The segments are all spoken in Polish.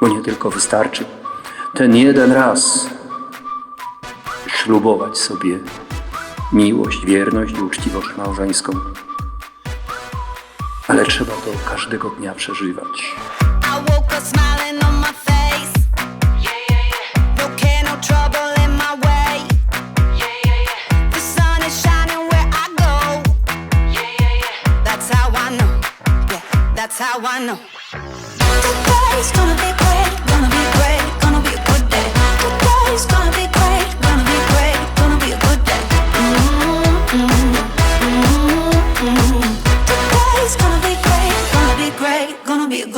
bo nie tylko wystarczy ten jeden raz ślubować sobie miłość, wierność i uczciwość małżeńską. Ale trzeba to każdego dnia przeżywać. That's how I know.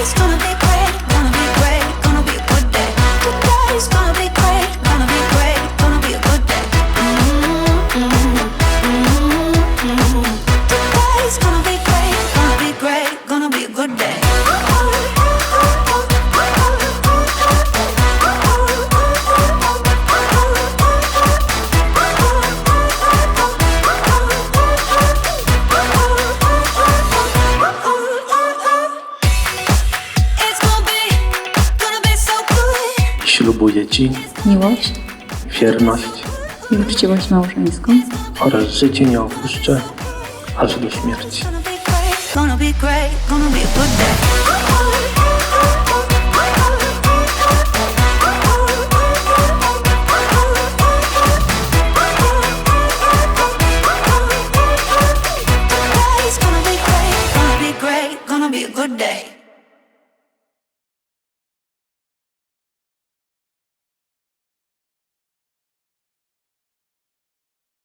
It's gonna be Ślubuję Ci miłość. Wierność. I uczciwość małżeńską. Oraz życie nie opuszczę aż do śmierci.